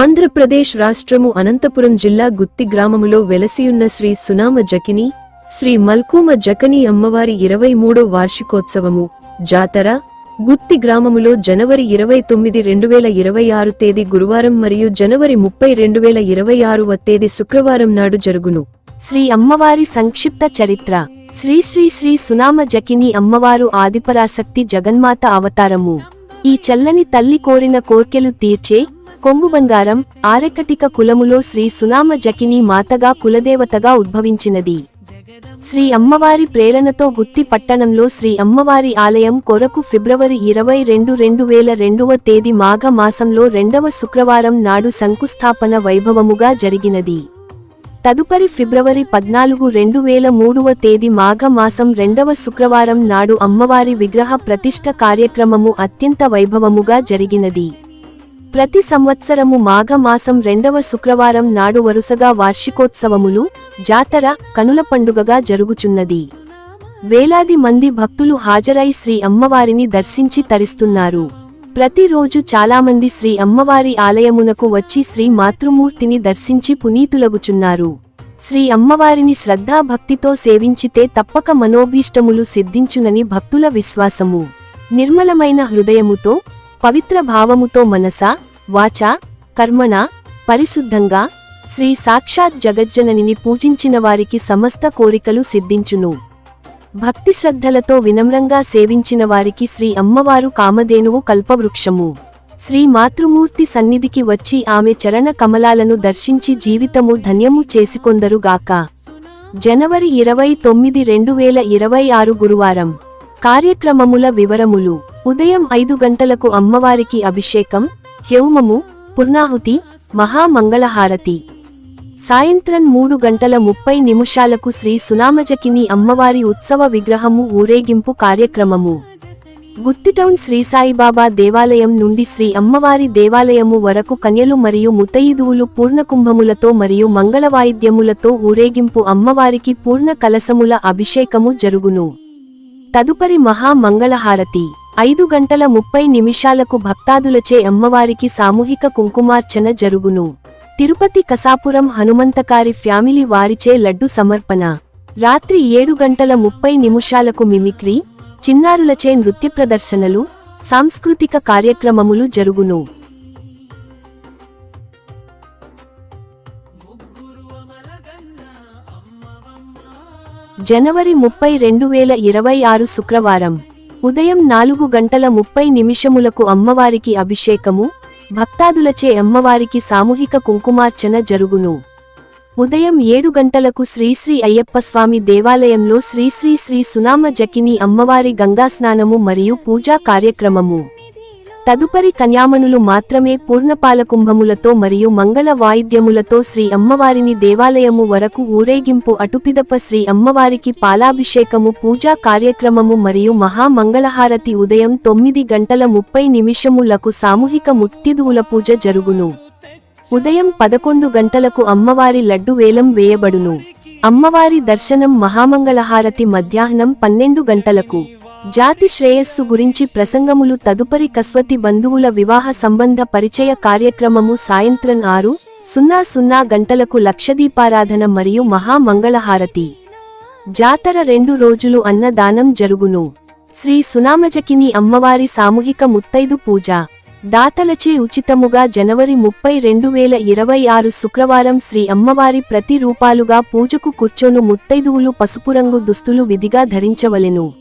ఆంధ్రప్రదేశ్ రాష్ట్రము అనంతపురం జిల్లా గుత్తి గ్రామములో వెలసియున్న శ్రీ సునామ జకిని శ్రీ మల్కూమ జకని అమ్మవారి ఇరవై మూడో వార్షికోత్సవము జాతర గుత్తి గ్రామములో జనవరి ఇరవై తొమ్మిది రెండు వేల ఇరవై ఆరు తేదీ గురువారం మరియు జనవరి ముప్పై రెండు వేల ఇరవై ఆరువ తేదీ శుక్రవారం నాడు జరుగును. శ్రీ అమ్మవారి సంక్షిప్త చరిత్ర శ్రీ శ్రీ శ్రీ సునామ జకిని అమ్మవారు ఆదిపరాశక్తి జగన్మాత అవతారము. ఈ చల్లని తల్లి కోరిన కోర్కెలు తీర్చే కొంగు బంగారం ఆరెకటిక కులములో శ్రీ సునామ జకిని మాతగా కులదేవతగా ఉద్భవించినది. శ్రీ అమ్మవారి ప్రేరణతో గుత్తి పట్టణంలో శ్రీ అమ్మవారి ఆలయం కొరకు ఫిబ్రవరి ఇరవై రెండు రెండు వేల రెండవ తేదీ మాఘ మాసంలో రెండవ శుక్రవారం నాడు శంకుస్థాపన వైభవముగా జరిగినది. తదుపరి ఫిబ్రవరి పద్నాలుగు రెండు వేల మూడవ తేదీ మాఘ మాసం రెండవ శుక్రవారం నాడు అమ్మవారి విగ్రహ ప్రతిష్ఠ కార్యక్రమము అత్యంత వైభవముగా జరిగినది. ప్రతి సంవత్సరము మాఘమాసం రెండవ శుక్రవారం నాడు వరుసగా వార్షికోత్సవములు జాతర కనుల పండుగగా జరుగుచున్నది. వేలాది మంది భక్తులు హాజరై శ్రీ అమ్మవారిని దర్శించి తరిస్తున్నారు. ప్రతిరోజు చాలామంది శ్రీ అమ్మవారి ఆలయమునకు వచ్చి శ్రీ మాతృమూర్తిని దర్శించి పునీతులగుచున్నారు. శ్రీ అమ్మవారిని శ్రద్ధాభక్తితో సేవించితే తప్పక మనోభీష్టములు సిద్ధించునని భక్తుల విశ్వాసము. నిర్మలమైన హృదయముతో పవిత్ర భావముతో మనసా వాచ కర్మణ పరిశుద్ధంగా శ్రీ సాక్షాత్ జగజ్జననిని పూజించిన వారికి సమస్త కోరికలు సిద్ధించును. భక్తి శ్రద్ధలతో వినమ్రంగా సేవించిన వారికి శ్రీ అమ్మవారు కామధేనువు కల్పవృక్షము. శ్రీ మాతృమూర్తి సన్నిధికి వచ్చి ఆమె చరణ కమలాలను దర్శించి జీవితము ధన్యము చేసుకొందరుగాక జనవరి ఇరవై తొమ్మిది రెండు వేల ఇరవై ఆరు గురువారం. కార్యక్రమముల వివరములు. ఉదయం ఐదు గంటలకు అమ్మవారికి అభిషేకం హ్యౌమము పుర్ణాహుతి మహామంగళహారతి. సాయంత్రం మూడు గంటల ముప్పై నిమిషాలకు శ్రీ సునామజకిని అమ్మవారి ఉత్సవ విగ్రహము ఊరేగింపు కార్యక్రమము. గుత్తిటౌన్ శ్రీ సాయిబాబా దేవాలయం నుండి శ్రీ అమ్మవారి దేవాలయము వరకు కన్యలు మరియు ముతయిదువులు పూర్ణకుంభములతో మరియు మంగళవాయిద్యములతో ఊరేగింపు అమ్మవారికి పూర్ణ కలసముల అభిషేకము జరుగును. తదుపరి మహా మంగళహారతి ఐదు గంటల ముప్పై నిమిషాలకు భక్తాదులచే అమ్మవారికి సామూహిక కుంకుమార్చన జరుగును. తిరుపతి కసాపురం హనుమంతకారి ఫ్యామిలీ వారిచే లడ్డు సమర్పణ. రాత్రి ఏడు గంటల ముప్పై నిమిషాలకు మిమిక్రీ చిన్నారులచే నృత్య ప్రదర్శనలు సాంస్కృతిక కార్యక్రమములు జరుగును. జనవరి ముప్పై రెండు వేల ఇరవై ఆరు శుక్రవారం. ఉదయం నాలుగు గంటల ముప్పై నిమిషములకు అమ్మవారికి అభిషేకము భక్తాదులచే అమ్మవారికి సామూహిక కుంకుమార్చన జరుగును. ఉదయం ఏడు గంటలకు శ్రీశ్రీ అయ్యప్పస్వామి దేవాలయంలో శ్రీశ్రీ శ్రీ సునామ జకిని అమ్మవారి గంగాస్నానము మరియు పూజా కార్యక్రమము. తదుపరి కన్యామణులు మాత్రమే పూర్ణపాలకుంభములతో మరియు మంగళ వాయిద్యములతో శ్రీ అమ్మవారిని దేవాలయము వరకు ఊరేగింపు అటుపిదప శ్రీ అమ్మవారికి పాలాభిషేకము పూజా కార్యక్రమము మరియు మహామంగళహారతి ఉదయం తొమ్మిది గంటల ముప్పై నిమిషములకు సామూహిక ముక్తిదువుల పూజ జరుగును. ఉదయం పదకొండు గంటలకు అమ్మవారి లడ్డు వేలం వేయబడును. అమ్మవారి దర్శనం మహామంగళహారతి మధ్యాహ్నం పన్నెండు గంటలకు. జాతి శ్రేయస్సు గురించి ప్రసంగములు తదుపరి కస్వతి బంధువుల వివాహ సంబంధ పరిచయ కార్యక్రమము సాయంత్రం ఆరు సున్నా సున్నా గంటలకు లక్షదీపారాధన మరియు మహామంగళహారతి. జాతర రెండు రోజులు అన్నదానం జరుగును. శ్రీ సునామజకిని అమ్మవారి సామూహిక ముత్తైదు పూజ. దాతలచే ఉచితముగా జనవరి ముప్పై రెండు వేల ఇరవై ఆరు శుక్రవారం శ్రీ అమ్మవారి ప్రతి రూపాలుగా పూజకు కూర్చోను ముత్తైదువులు పసుపు రంగు దుస్తులు విధిగా ధరించవలెను.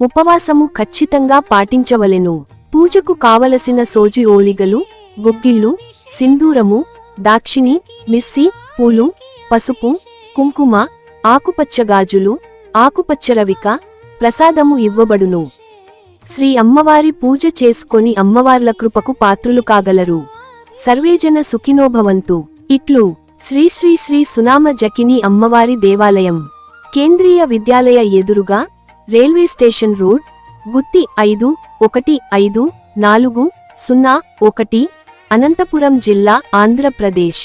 ఉపవాసము ఖచ్చితంగా పాటించవలెను. పూజకు కావలసిన సోజి ఓలిగలు గుగ్గిళ్ళు సింధూరము దాక్షిణి మిస్సి పూలు పసుపు కుంకుమ ఆకుపచ్చ గాజులు ఆకుపచ్చ ఆకుపచ్చరవిక ప్రసాదము ఇవ్వబడును. శ్రీ అమ్మవారి పూజ చేసుకొని అమ్మవార్ల కృపకు పాత్రులు కాగలరు. సర్వేజన సుఖినోభవంతు. ఇట్లు శ్రీ శ్రీ శ్రీ సునామ జకిని అమ్మవారి దేవాలయం. కేంద్రీయ విద్యాలయ ఎదురుగా రైల్వే స్టేషన్ రోడ్ గుత్తి ఐదు ఒకటి ఐదు నాలుగు సున్నా ఒకటి అనంతపురం జిల్లా ఆంధ్రప్రదేశ్.